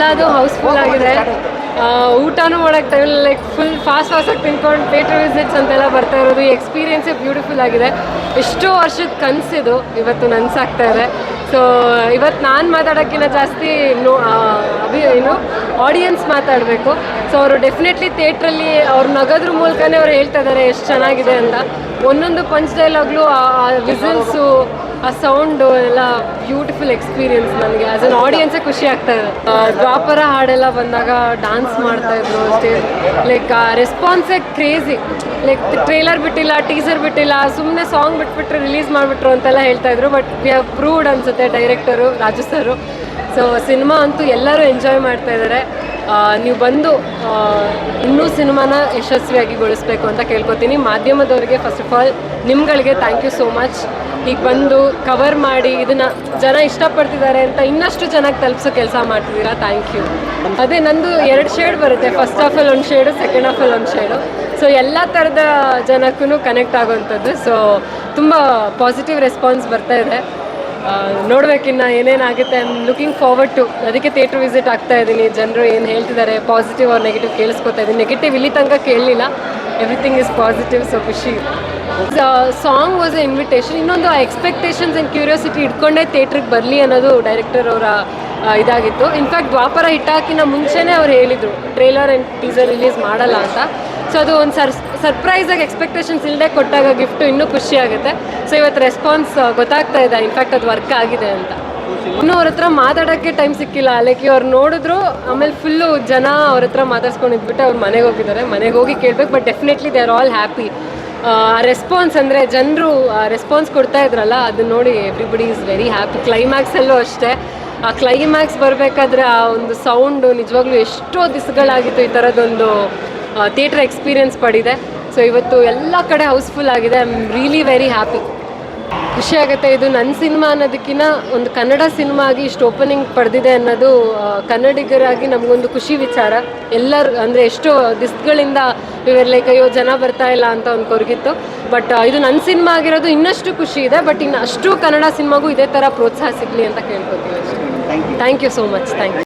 ಎಲ್ಲದು ಹೌಸ್ಫುಲ್ ಆಗಿದೆ. ಊಟನೂ ಮಾಡೋಕ್ಕೆ ಟೈಮ್ ಲೈಕ್ ಫುಲ್ ಫಾಸ್ಟ್ ಫಾಸ್ಟಾಗಿ ತಿನ್ಕೊಂಡು ಥಿಯೇಟರ್ ವಿಸಿಟ್ಸ್ ಅಂತೆಲ್ಲ ಬರ್ತಾ ಇರೋದು. ಈ ಎಕ್ಸ್ಪೀರಿಯನ್ಸೇ ಬ್ಯೂಟಿಫುಲ್ ಆಗಿದೆ. ಎಷ್ಟೋ ವರ್ಷದ ಕನಸಿದು ಇವತ್ತು ನನ್ಸಾಗ್ತಾ ಇದೆ. ಸೊ ಇವತ್ತು ನಾನು ಮಾತಾಡೋಕ್ಕಿಂತ ಜಾಸ್ತಿ ನೋ ಅಭಿ ಏನು ಆಡಿಯನ್ಸ್ ಮಾತಾಡಬೇಕು. ಸೊ ಅವರು ಡೆಫಿನೆಟ್ಲಿ ಥಿಯೇಟ್ರಲ್ಲಿ ಅವ್ರು ನಗೋದ್ರ ಮೂಲಕನೇ ಅವ್ರು ಹೇಳ್ತಾ ಇದ್ದಾರೆ ಎಷ್ಟು ಚೆನ್ನಾಗಿದೆ ಅಂತ. ಒಂದೊಂದು ಪಂಚ್ ಡೈಲಾಗ್ಲು ಆ ವಿಸಲ್ಸು ಆ ಸೌಂಡು ಎಲ್ಲ ಬ್ಯೂಟಿಫುಲ್ ಎಕ್ಸ್ಪೀರಿಯನ್ಸ್ ನನಗೆ. ಆಸ್ ಅನ್ ಆಡಿಯನ್ಸೇ ಖುಷಿ ಆಗ್ತಾ ಇದೆ. ದ್ವಾಪರ ಹಾಡೆಲ್ಲ ಬಂದಾಗ ಡಾನ್ಸ್ ಮಾಡ್ತಾ ಇದ್ರು ಅಷ್ಟೇ. ಲೈಕ್ ಆ ರೆಸ್ಪಾನ್ಸೇ ಕ್ರೇಜಿ ಲೈಕ್ ಟ್ರೇಲರ್ ಬಿಟ್ಟಿಲ್ಲ ಟೀಸರ್ ಬಿಟ್ಟಿಲ್ಲ ಸುಮ್ಮನೆ ಸಾಂಗ್ ಬಿಟ್ಬಿಟ್ರೆ ರಿಲೀಸ್ ಮಾಡಿಬಿಟ್ರು ಅಂತೆಲ್ಲ ಹೇಳ್ತಾ ಇದ್ರು. ಬಟ್ ವಿ ಹ್ಯಾವ್ ಪ್ರೂವ್ಡ್ ಅನ್ಸುತ್ತೆ director Raju sir so cinema ಅಂತೂ ಎಲ್ಲರೂ ಎಂಜಾಯ್ ಮಾಡ್ತಾ ಇದ್ದಾರೆ ನೀವು ಬಂದು ಇನ್ನೂ ಸಿನಿಮಾನ ಯಶಸ್ವಿಯಾಗಿ ಗೊಳಿಸ್ಬೇಕು ಅಂತ ಕೇಳ್ಕೊತೀನಿ. ಮಾಧ್ಯಮದವರಿಗೆ ಫಸ್ಟ್ ಆಫ್ ಆಲ್ ನಿಮ್ಗಳಿಗೆ ಥ್ಯಾಂಕ್ ಯು ಸೋ ಮಚ್ ಈಗ ಬಂದು ಕವರ್ ಮಾಡಿ ಇದನ್ನ ಜನ ಇಷ್ಟಪಡ್ತಿದ್ದಾರೆ ಅಂತ ಇನ್ನಷ್ಟು ಜನಕ್ಕೆ ತಲುಪಿಸೋ ಕೆಲಸ ಮಾಡ್ತಿದ್ದೀರಾ? ಥ್ಯಾಂಕ್ ಯು ಅದೇ ನಂದು ಎರಡು ಶೇಡ್ ಬರುತ್ತೆ. ಫಸ್ಟ್ ಆಫ್ ಆಲ್ ಒಂದು ಶೇಡು ಸೆಕೆಂಡ್ ಆಫ್ ಆಲ್ ಒಂದು ಶೇಡು ಸೊ ಎಲ್ಲ ಥರದ ಜನಕ್ಕೂ ಕನೆಕ್ಟ್ ಆಗುವಂಥದ್ದು ಸೊ ತುಂಬ ಪಾಸಿಟಿವ್ ರೆಸ್ಪಾನ್ಸ್ ಬರ್ತಾ ಇದೆ. ನೋಡ್ಬೇಕಿನ್ನ ಏನೇನಾಗುತ್ತೆ ಐ ಲುಕಿಂಗ್ ಫಾರ್ವರ್ಡ್ ಟು ಅದಕ್ಕೆ ಥಿಯೇಟರ್ ವಿಸಿಟ್ ಆಗ್ತಾ ಇದ್ದೀನಿ. ಜನರು ಏನು ಹೇಳ್ತಿದ್ದಾರೆ ಪಾಸಿಟಿವ್ ಆರ್ ನೆಗೆಟಿವ್ ಕೇಳಿಸ್ಕೊತಾ ಇದ್ದೀನಿ. ನೆಗೆಟಿವ್ ಇಲ್ಲಿ ತನಕ ಕೇಳಲಿಲ್ಲ. ಎವ್ರಿಥಿಂಗ್ ಇಸ್ ಪಾಸಿಟಿವ್ ಸೊ ಖುಷಿ. ಸಾಂಗ್ ವಾಸ್ ಎ ಇನ್ವಿಟೇಷನ್ ಇನ್ನೊಂದು ಎಕ್ಸ್ಪೆಕ್ಟೇಷನ್ಸ್ ಆ್ಯಂಡ್ ಕ್ಯೂರಿಯಾಸಿಟಿ ಇಟ್ಕೊಂಡೇ ಥಿಯೇಟ್ರಿಗೆ ಬರಲಿ ಅನ್ನೋದು ಡೈರೆಕ್ಟರ್ ಅವರ ಇದಾಗಿತ್ತು. ಇನ್ಫ್ಯಾಕ್ಟ್ ದ್ವಾಪರ ಹಿಟ್ಟಾಕಿನ ಮುಂಚೆನೇ ಅವ್ರು ಹೇಳಿದರು ಟ್ರೇಲರ್ ಆ್ಯಂಡ್ ಟೀಸರ್ ರಿಲೀಸ್ ಮಾಡಲ್ಲ ಅಂತ. ಸೊ ಅದು ಒಂದು ಸರ್ ಸರ್ಪ್ರೈಸಾಗಿ ಎಕ್ಸ್ಪೆಕ್ಟೇಷನ್ಸ್ ಇಲ್ಲದೆ ಕೊಟ್ಟಾಗ ಗಿಫ್ಟು ಇನ್ನೂ ಖುಷಿ ಆಗುತ್ತೆ. ಸೊ ಇವತ್ತು ರೆಸ್ಪಾನ್ಸ್ ಗೊತ್ತಾಗ್ತಾ ಇದೆ. ಇನ್ಫ್ಯಾಕ್ಟ್ ಅದು ವರ್ಕ್ ಆಗಿದೆ ಅಂತ. ಇನ್ನೂ ಅವ್ರ ಹತ್ರ ಮಾತಾಡೋಕ್ಕೆ ಟೈಮ್ ಸಿಕ್ಕಿಲ್ಲ. ಲೈಕ್ ಅವ್ರು ನೋಡಿದ್ರು, ಆಮೇಲೆ ಫುಲ್ಲು ಜನ ಅವ್ರ ಹತ್ರ ಮಾತಾಡ್ಸ್ಕೊಂಡು ಇದ್ಬಿಟ್ಟು ಅವ್ರು ಮನೆಗೆ ಹೋಗಿದ್ದಾರೆ. ಮನೆಗೆ ಹೋಗಿ ಕೇಳ್ಬೇಕು but definitely they are all happy response ಅಂದರೆ ಜನರು ರೆಸ್ಪಾನ್ಸ್ ಕೊಡ್ತಾ ಇದ್ರಲ್ಲ ಅದನ್ನ ನೋಡಿ ಎವ್ರಿಬಡಿ ಈಸ್ ವೆರಿ ಹ್ಯಾಪಿ ಕ್ಲೈಮ್ಯಾಕ್ಸಲ್ಲೂ ಅಷ್ಟೇ. ಆ ಕ್ಲೈಮ್ಯಾಕ್ಸ್ ಬರಬೇಕಾದ್ರೆ ಆ ಒಂದು ಸೌಂಡು ನಿಜವಾಗ್ಲೂ ಎಷ್ಟೋ ದಿವಸಗಳಾಗಿತ್ತು ಈ ಥರದೊಂದು ಥಿಯೇಟ್ರ್ ಎಕ್ಸ್ಪೀರಿಯನ್ಸ್ ಪಡಿದೆ. ಸೊ ಇವತ್ತು ಎಲ್ಲ ಕಡೆ ಹೌಸ್ಫುಲ್ ಆಗಿದೆ. I am really very happy ಖುಷಿ ಆಗುತ್ತೆ. ಇದು ನನ್ನ ಸಿನಿಮಾ ಅನ್ನೋದಕ್ಕಿಂತ ಒಂದು ಕನ್ನಡ ಸಿನಿಮಾ ಆಗಿ ಇಷ್ಟು ಓಪನಿಂಗ್ ಪಡೆದಿದೆ ಅನ್ನೋದು ಕನ್ನಡಿಗರಾಗಿ ನಮಗೊಂದು ಖುಷಿ ವಿಚಾರ. ಎಲ್ಲರೂ ಅಂದರೆ ಎಷ್ಟೋ ದಿಸ್ಗಳಿಂದ ಇವರು ಲೈಕ್ ಅಯ್ಯೋ ಜನ ಬರ್ತಾ ಇಲ್ಲ ಅಂತ ಒಂದು ಕೊರಗಿತ್ತು. ಬಟ್ ಇದು ನನ್ನ ಸಿನಿಮಾ ಆಗಿರೋದು ಇನ್ನಷ್ಟು ಖುಷಿ ಇದೆ. ಬಟ್ ಇನ್ನು ಅಷ್ಟು ಕನ್ನಡ ಸಿನಿಮಾಗೂ ಇದೇ ಥರ ಪ್ರೋತ್ಸಾಹ ಸಿಗಲಿ ಅಂತ ಕೇಳ್ಕೊತೀವಿ ಅಷ್ಟೇ. Thank you so much thank you